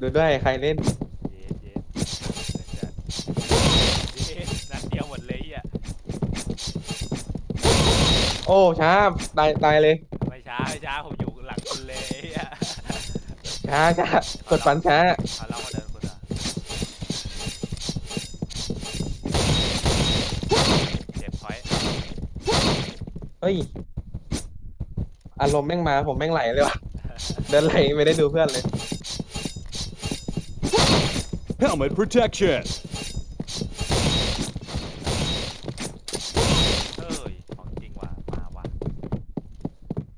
ดูด้วยใครเล่นเย็ดเย็ดเย็ดนัดเดียวหมดเลยอะโอ้ช้าตายตายเลยไม่ช้าไม่ช้าผมอยู่หลังคุณเลยอะช้าช้ากดฟันช้าเอาเรามาเดินคุณอะเจ็บพอยต์เฮ้ยอารมณ์แม่งมาผมแม่งไหลเลยว่ะเดินไหลไม่ได้ดูเพื่อนเลย Helmet protection. เอ้ย ของจริงว่ะ มาว่ะ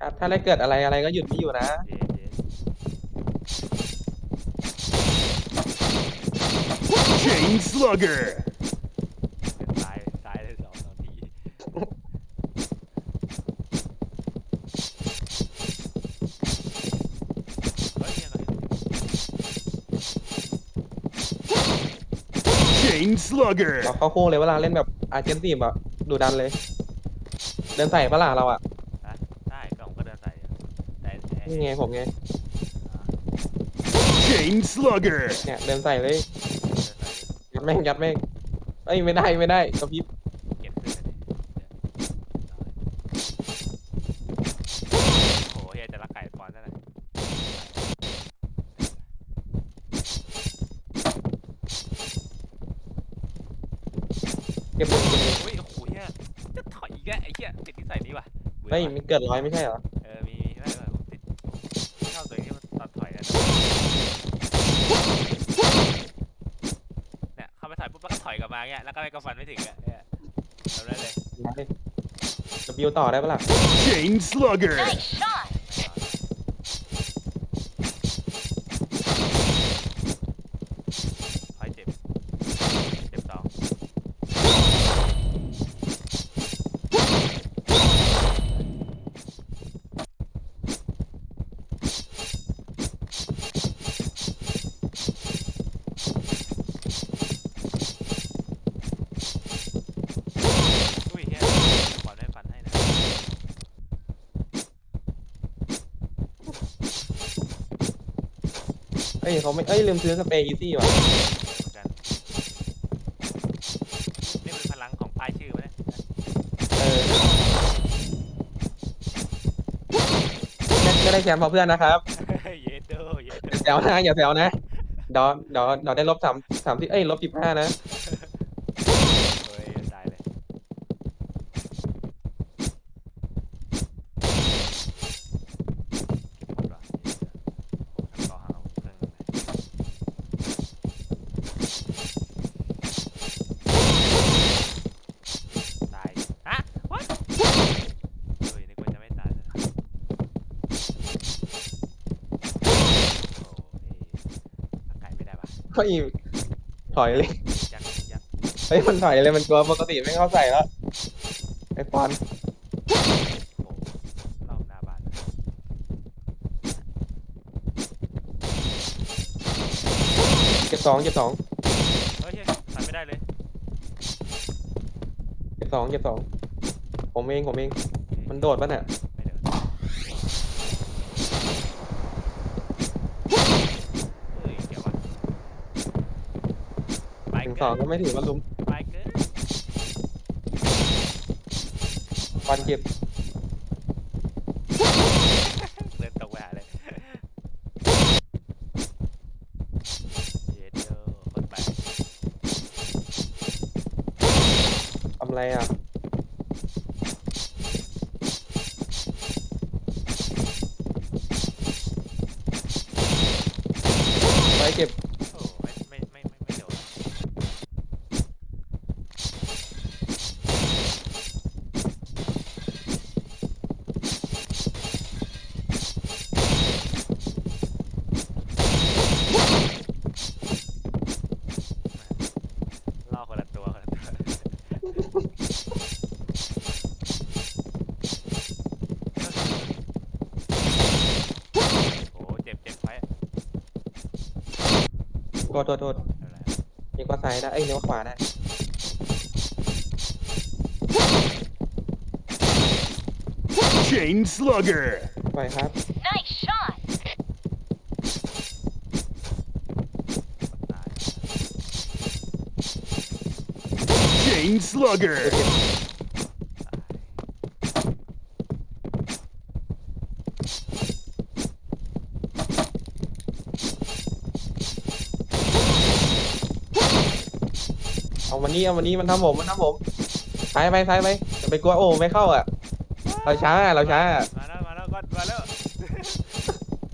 ครับถ้าได้เกิดอะไรอะไรก็หยุดไม่อยู่นะ เย็ดเย็ด Chain slugger. เป็นตายตายเลยสองสองทีเฮ้ยยังไง Chain slugger. เราเข้าคู่เลยเวลาเล่นแบบอาร์เจนตีแบบดูดันเลย เดินใส่ปะล่ะเราอะนะได้ก็ผมก็เดินใส่อะแต่แต่นี่ไงผมไง Chain slugger. เนี่ยเดินใส่เลยเดินใส่ยัดแม่งยัดแม่งเอ้ยไม่ได้ไม่ได้กระพริบเก็บขึ้นเลยโอ้โหเฮียจะรักไก่ปอนนั่นแหละ เก็บหนึ่งเฮ้ยโอ้โหเฮียจะถอยอีกแล้วไอ้เฮียติดนิสัยนี้ว่ะบื่อเฮ้ยว่ะมีเกิดร้อยไม่ใช่เหรอเออมีมีไม่ไม่ผมติดชอบตัวเองที่มันตอนถอยนะเนี่ยเข้าไปถอยปุ๊บแล้วก็ถอยกลับมาเงี้ยแล้วก็ไม่ก็ฟันไม่ถึงอะเนี่ยทำได้เลย ได้จะบิวต่อได้ปะล่ะ Chain slugger. Nice shot. ถอยเจ็บ เจ็บสองอุ้ยเฮียบอลไม่ฟันให้นะ เอ้ยเขาไม่เอ้ยลืมซื้อสเปรย์อีซี่ว่ะเหมือนกันนี่เป็นพลังของป้ายชื่อไหมเนี่ยเออได้ก็ได้แชมป์เพราะเพื่อนนะครับเยโดเยโดแซวนะอย่าแซวนะเดอเดอเดอได้ลบสามสามที่เอ้ยลบสิบห้านะ เฮ้ยตายเลยเก็บหมดว่ะโอ้ทั้งกอหางเครื่องเลยตายฮะ what เฮ้ยนึกว่าจะไม่ตายเลยนะโอ้ยไก่ ไม่ได้ปะเฮ้ยถอยเลยยังยังเฮ้ยมันถอยเลยมันกลัวปกติไม่เข้าใส่แล้วไอ้ปอนโอ้รอบหน้าบ้านเลยเจ็บสองเจ็บสองเฮ้ยเฮ้ยทำไม่ได้เลยเจ็บสองเจ็บสองผมเองผมเอง มันโดดปะเนี่ย ไม่เดินเฮ้ยเดี๋ยววะไป ถึง สเกิองนก็ไม่ถือว่าลุมไปเกินปอนเจ็บเดินตรงไปหาเลยเย็ดเดอคนแปลกทำอะไรอะ โทษโทษโทษนี่ก็ซ้ายนะเอ้ยนี่ก็ขวานะ Chain Slugger ไปครับ Nice shot สลักเกอร์ วันนี้เอาวันนี้มันทำผมมันทำผมซ้ายไปซ้ายไปอย่าไปกลัวโอ้ไม่เข้าอะ เราช้าอะเราช้าอะมาแล้วมาแล้วก็มาแล้ว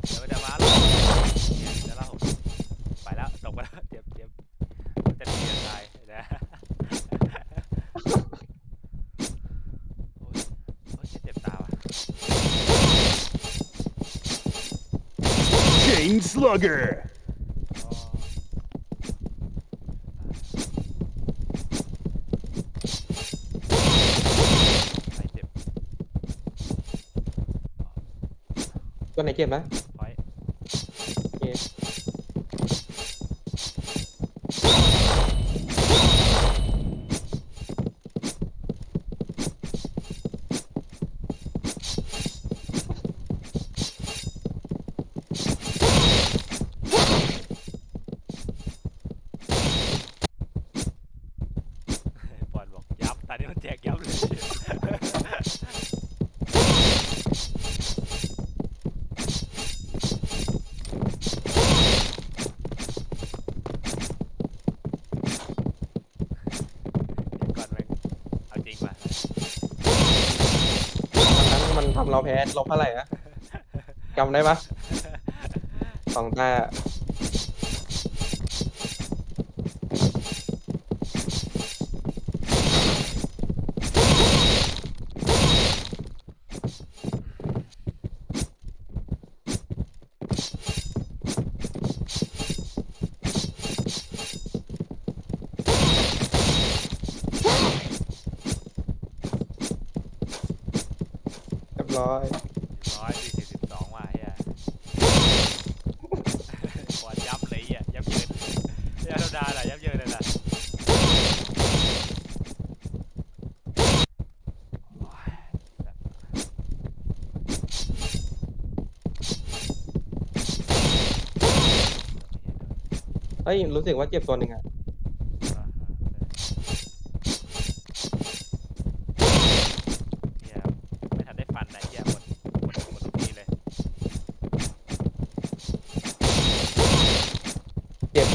เดี๋ยวมันจะมาแล้วเนี่ยเดี๋ยวเราไปแล้วตกไปแล้วเจ็บเจ็บมันจะเสียตายนะโอ้ยโอ้ยเจ็บตาว่ะ Chain Slugger. อ๋อไม่เจ็บ ตัวไหนเจ็บนะพอยโอเคบอลบอกยับตอนนี้มันแจกยับเลย ก่อนแม่งเอาจริงว่ะ วันนั้นมันทำ เราแพ้ลบเท่าไหร่นะจำได้ปะสองตา รียบร้อยร้อยสี่สิบสองว่ะเฮียบอลยับเลยเฮียยับเยินเฮียธรรมดาแหละยับเยินเลยนะโอ้ยสัตว์เฮียโดนเฮ้ยรู้สึกว่าเจ็บตัวหนึ่งอะ อ่าฮะเฮียไม่ทันได้ฟันนะเฮียหมดหมดหมดทุกทีเลย เจ็บ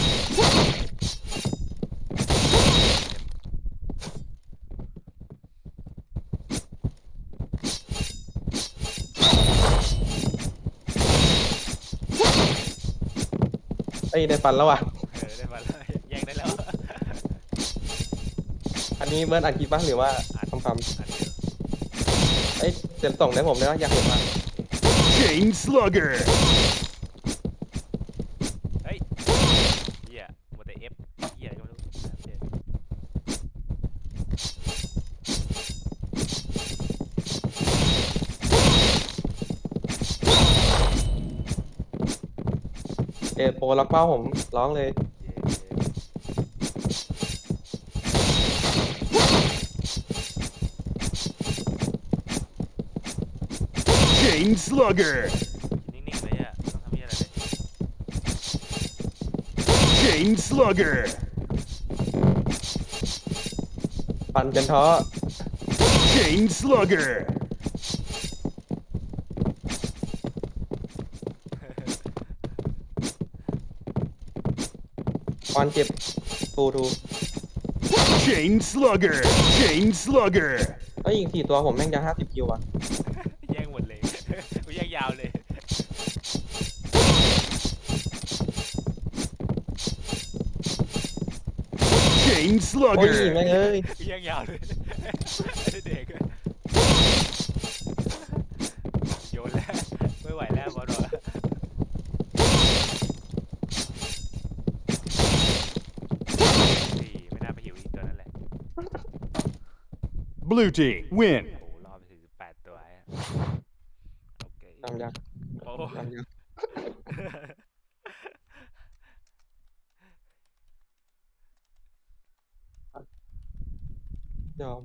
เอ้ยได้ฟันแล้วว่ะ เออได้ฟันแล้วแย่งได้แล้วอันนี้เบิร์ดอัดคลิปปะหรือว่าอัดคำคอันเดียวำเอ้ยเดี๋ยวส่งให้ผมได้ปะอยากเห็นปะ Chain Slugger. เฮ้ยเฮียหมดแต่เอฟเฮียก็ไม่รู้โอเค เอโปรล็อกเป้าผมร้องเลยเย้ Chain Slugger. นิ่งๆเลยอะต้องทำเฮียอะไรเลย Chain Slugger. ฟันจนท้อ Chain Slugger. ฟันเจ็บฟูทู Chain Slugger. Chain Slugger. เอ้ยอีกสี่ตัวผมแม่งจะห้าสิบคิวอะแย่งหมดเลย กูแย่งยาวเลย Chain โอ้ย Slugger. แม่งเอ้ย กูแย่งยาวเลยไอ้เด็กอะโยนแล้วไม่ไหวแล้วบอลบอกสี่ไม่น่าไปหิวอีกตัวนั่นแหละ Blue team win. โอ้โหรอไปสี่สิบแปดตัวไอ้อะโอเคทำยังโอ้ทำยังยอม